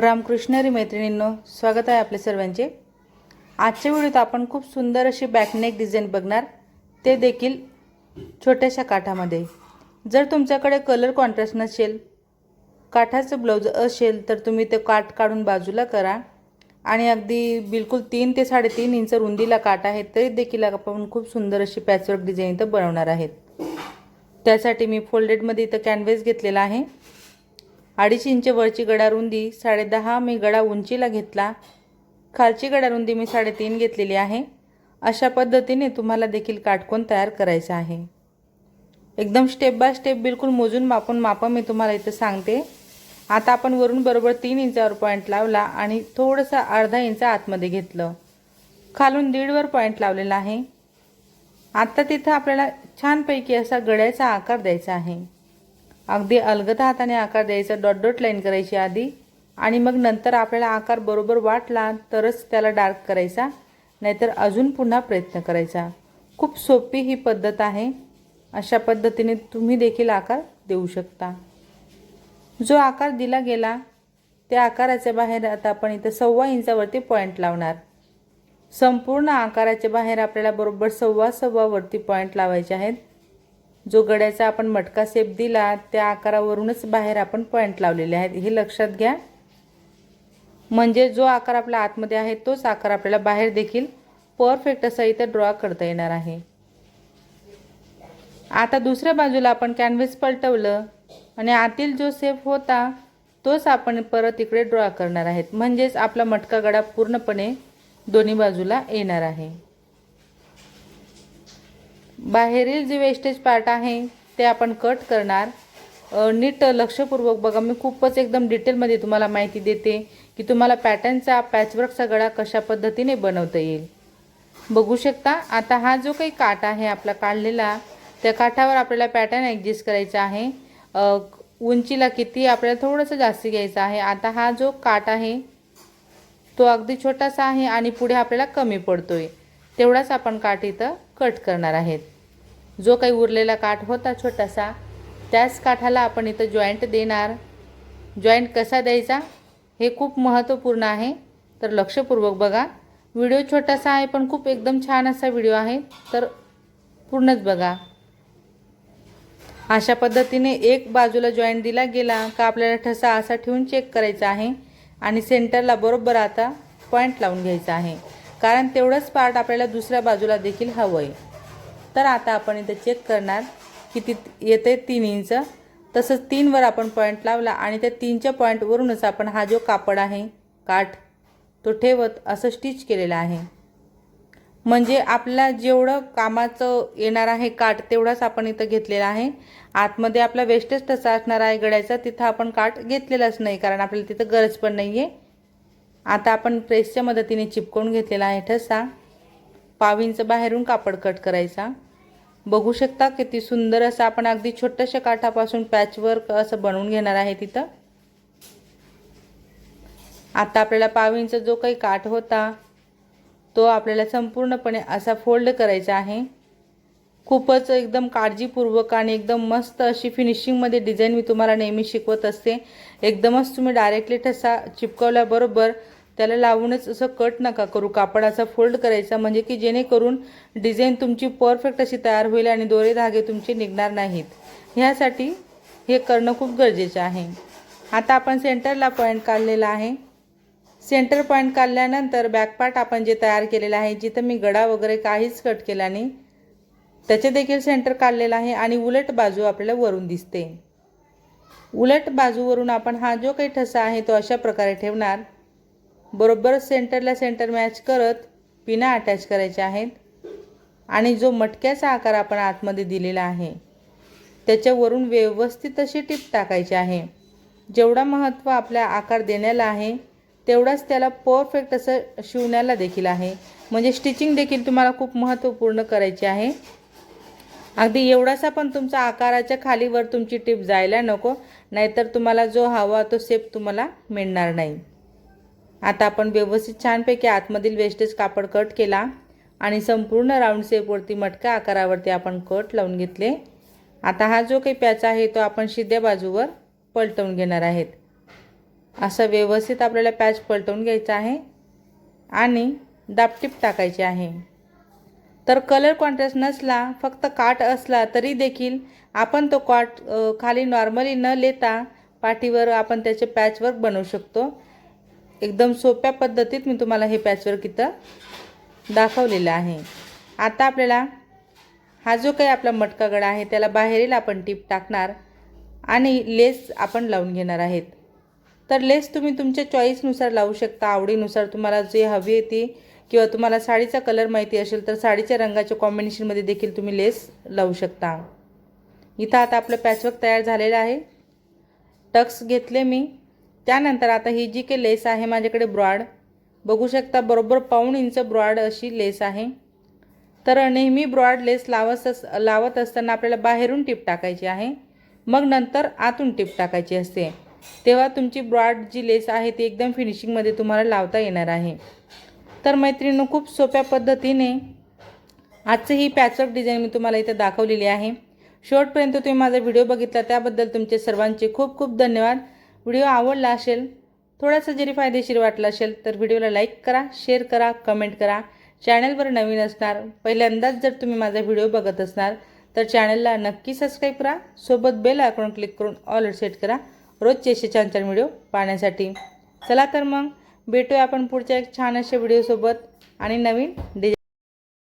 रामकृष्णरी मैत्रिणींनो स्वागत आहे आपल्या सर्वांचे. आजच्या व्हिडिओत आपण खूप सुंदर अशी बॅकनेक डिझाईन बघणार. ते देखील छोट्याशा काठामध्ये. जर तुमच्याकडे कलर कॉन्ट्रास्ट नसेल काठाचं ब्लाऊज असेल तर तुम्ही ते काठ काढून बाजूला करा. आणि अगदी बिलकुल तीन ते साडेतीन इंच रुंदीला काठ आहे तरी देखील आपण खूप सुंदर अशी पॅचवर्क डिझाईन इथं बनवणार आहेत. त्यासाठी मी फोल्डेडमध्ये इथं कॅनव्हेस घेतलेला आहे. अडीच इंच वरची गडा रुंदी साडेदहा मी गडा उंचीला घेतला. खालची गडा रुंदी मी साडेतीन घेतलेली आहे. अशा पद्धतीने तुम्हाला देखील काटकोन तयार करायचं आहे. एकदम स्टेप बाय स्टेप बिलकुल मोजून मापून मापं मी तुम्हाला इथं सांगते. आता आपण वरून बरोबर तीन इंचावर पॉईंट लावला आणि थोडंसं अर्धा इंच आतमध्ये घेतलं. खालून दीडवर पॉईंट लावलेला आहे. आत्ता तिथं आपल्याला छानपैकी असा गड्याचा आकार द्यायचा आहे. अगदी अलगत हाताने आकार द्यायचा डॉट डॉट लाईन करायची आधी. आणि मग नंतर आपल्याला आकार बरोबर वाटला तरच त्याला डार्क करायचा नाहीतर अजून पुन्हा प्रयत्न करायचा. खूप सोपी ही पद्धत आहे. अशा पद्धतीने तुम्ही देखील आकार देऊ शकता. जो आकार दिला गेला त्या आकाराच्या बाहेर आता आपण इथं सव्वा इंचावरती पॉईंट लावणार. संपूर्ण आकाराच्या बाहेर आपल्याला बरोबर सव्वा सव्वावरती पॉईंट लावायचे आहेत. जो गड्याचा आपण मटका सेप दिला त्या आकारावरूनच बाहेर आपण पॉईंट लावलेले आहेत. हे लक्षात घ्या. म्हणजे जो आकार आपल्या आतमध्ये आहे तोच आकार आपल्याला बाहेर देखील परफेक्ट असा इथं ड्रॉ करता येणार आहे. आता दुसऱ्या बाजूला आपण कॅनव्हस पलटवलं आणि आतील जो सेफ होता तोच आपण परत इकडे ड्रॉ करणार आहेत. म्हणजेच आपला मटका गडा पूर्णपणे दोन्ही बाजूला येणार आहे. बाहेरील जे वेस्टेज पार्ट आहे ते आपण कट करणार. नीट लक्षपूर्वक बघा. मी खूपच एकदम डिटेलमध्ये तुम्हाला माहिती देते की तुम्हाला पॅटर्नचा पॅचवर्कचा गळा कशा पद्धतीने बनवता येईल. बघू शकता आता हा जो काही काठ आहे आपला काढलेला त्या काठावर आपल्याला पॅटर्न ॲडजस्ट करायचा आहे. उंचीला किती आपल्याला थोडंसं जास्त घ्यायचं आहे. आता हा जो काठ आहे तो अगदी छोटासा आहे आणि पुढे आपल्याला कमी पडतो आहे तेवढाच आपण काठ इथं कट करणार आहेत. जो काही उरलेला काठ होता छोटासा त्याच काठाला आपण इथं जॉईंट देणार. जॉईंट कसा द्यायचा? हे खूप महत्त्वपूर्ण आहे. तर लक्षपूर्वक बघा. व्हिडिओ छोटासा आहे पण खूप एकदम छान असा व्हिडिओ आहे. तर पूर्णच बघा. अशा पद्धतीने एक बाजूला जॉईंट दिला गेला का आपल्याला ठसा असा ठेवून चेक करायचा आहे आणि सेंटरला बरोबर आता पॉईंट लावून घ्यायचा आहे. कारण तेवढंच पार्ट आपल्याला दुसऱ्या बाजूला देखील हवं आहे तर आता आपण इथं चेक करणार किती येते तीन इंच. तसंच तीनवर आपण पॉईंट लावला आणि त्या तीनच्या पॉईंटवरूनच आपण हा जो कापड आहे काठ तो ठेवत असं स्टिच केलेला आहे. म्हणजे आपल्याला जेवढं कामाचं येणार आहे काठ तेवढाच आपण इथं घेतलेला आहे. आतमध्ये आपला वेस्टेज ठसा असणार आहे गड्याचा तिथं आपण काठ घेतलेलाच नाही कारण आपल्याला तिथं गरज पण नाही आहे आता आपण प्रेसच्या मदतीने चिपकवून घेतलेला आहे ठसा. पावींचं बाहेरून कापड कट करायचा. बघू शकता किती सुंदर असं आपण अगदी छोट्याशा काठापासून पॅचवर्क असं बनवून घेणार आहे तिथं. आता आपल्याला पावींचा जो काही काठ होता तो आपल्याला संपूर्णपणे असा फोल्ड करायचा आहे. खूपच एकदम काळजीपूर्वक आणि एकदम मस्त अशी फिनिशिंगमध्ये डिझाईन मी तुम्हाला नेहमी शिकवत असते. एकदमच तुम्ही डायरेक्टली ठसा चिपकवल्याबरोबर त्याला लावूनच असं कट नका करू. कापडाचा फोल्ड करायचा म्हणजे की जेणेकरून डिझाईन तुमची परफेक्ट अशी तयार होईल आणि दोरे धागे तुमचे निघणार नाहीत. ह्यासाठी हे करणं खूप गरजेचं आहे. आता आपण सेंटरला पॉईंट काढलेला आहे. सेंटर पॉईंट काढल्यानंतर बॅकपार्ट आपण जे तयार केलेलं आहे जिथं मी गडा वगैरे काहीच कट केला नाही त्याचे देखील सेंटर काढलेलं आहे आणि उलट बाजू आपल्याला वरून दिसते. उलट बाजूवरून आपण हा जो काही ठसा आहे तो अशा प्रकारे ठेवणार. बरोबर सेंटरला सेंटर मॅच करत पिना अटॅच करायच्या आहेत. आणि जो मटक्याचा आकार आपण आतमध्ये दिलेला आहे त्याच्यावरून व्यवस्थित अशी टीप टाकायची आहे. जेवढा महत्त्व आपल्या आकार देण्याला आहे तेवढाच त्याला परफेक्ट असं शिवण्याला देखील आहे. म्हणजे स्टिचिंग देखील तुम्हाला खूप महत्त्वपूर्ण करायची आहे. अगदी एवढासा पण तुमचा आकाराच्या खालीवर तुमची टीप जायला नको नाहीतर तुम्हाला जो हवा तो सेप तुम्हाला मिळणार नाही. आता आपण व्यवस्थित छानपैकी आतमधील वेस्टेज कापड कट केला आणि संपूर्ण राऊंड शेपवरती मटका आकारावरती आपण कट लावून घेतले. आता हा जो काही प्याच आहे तो आपण शिद्या बाजूवर पलटवून घेणार आहेत. असं व्यवस्थित आपल्याला पॅच पलटवून घ्यायचा आहे आणि दापटीप टाकायची आहे. तर कलर कॉन्ट्रास्ट नसला फक्त काट असला तरी देखील आपण तो काट खाली नॉर्मली न लेता पाठीवर आपण त्याचे पॅचवर्क बनवू शकतो. एकदम सोप्या पद्धतीत मी तुम्हाला हे पॅचवर्क इथं दाखवलेलं आहे. आता आपल्याला हा जो काही आपला मटका गळा आहे त्याला बाहेरील आपण टीप टाकणार आणि लेस आपण लावून घेणार आहेत. तर लेस तुम्ही तुमच्या चॉईसनुसार लावू शकता आवडीनुसार. तुम्हाला जे हवी आहे ती किंवा तुम्हाला साडीचा कलर माहिती असेल तर साडीच्या रंगाच्या कॉम्बिनेशनमध्ये देखील तुम्ही लेस लावू शकता. इथं आता आपलं पॅचवर्क तयार झालेलं आहे. टक्स घेतले मी. त्यानंतर आता ही जी काही लेस आहे माझ्याकडे ब्रॉड बघू शकता बरोबर पाऊण इंच ब्रॉड अशी लेस आहे. तर नेहमी ब्रॉड लेस लावत अस लावत असताना आपल्याला बाहेरून टिप टाकायची आहे. मग नंतर आतून टिप टाकायची असते. तेव्हा तुमची ब्रॉड जी लेस आहे ती एकदम फिनिशिंगमध्ये तुम्हाला लावता येणार आहे. तर मैत्रिणींनो खूप सोप्या पद्धतीने आजचं ही पॅचअप डिझाईन मी तुम्हाला इथं दाखवलेली आहे. शेवटपर्यंत तुम्ही माझा व्हिडिओ बघितला त्याबद्दल तुमचे सर्वांचे खूप खूप धन्यवाद. व्हिडिओ आवडला असेल थोडासा जरी फायदेशीर वाटला असेल तर व्हिडिओला लाईक करा शेअर करा कमेंट करा. चॅनलवर नवीन असणार पहिल्यांदाच जर तुम्ही माझा व्हिडिओ बघत असणार तर चॅनलला नक्की सबस्क्राईब करा. सोबत बेल आयकॉन क्लिक करून ऑल सेट करा. रोजचे असे छान छान व्हिडिओ पाहण्यासाठी. चला तर मग भेटूया आपण पुढच्या एक छान अशा व्हिडिओसोबत. आणि नवीन डिझाईन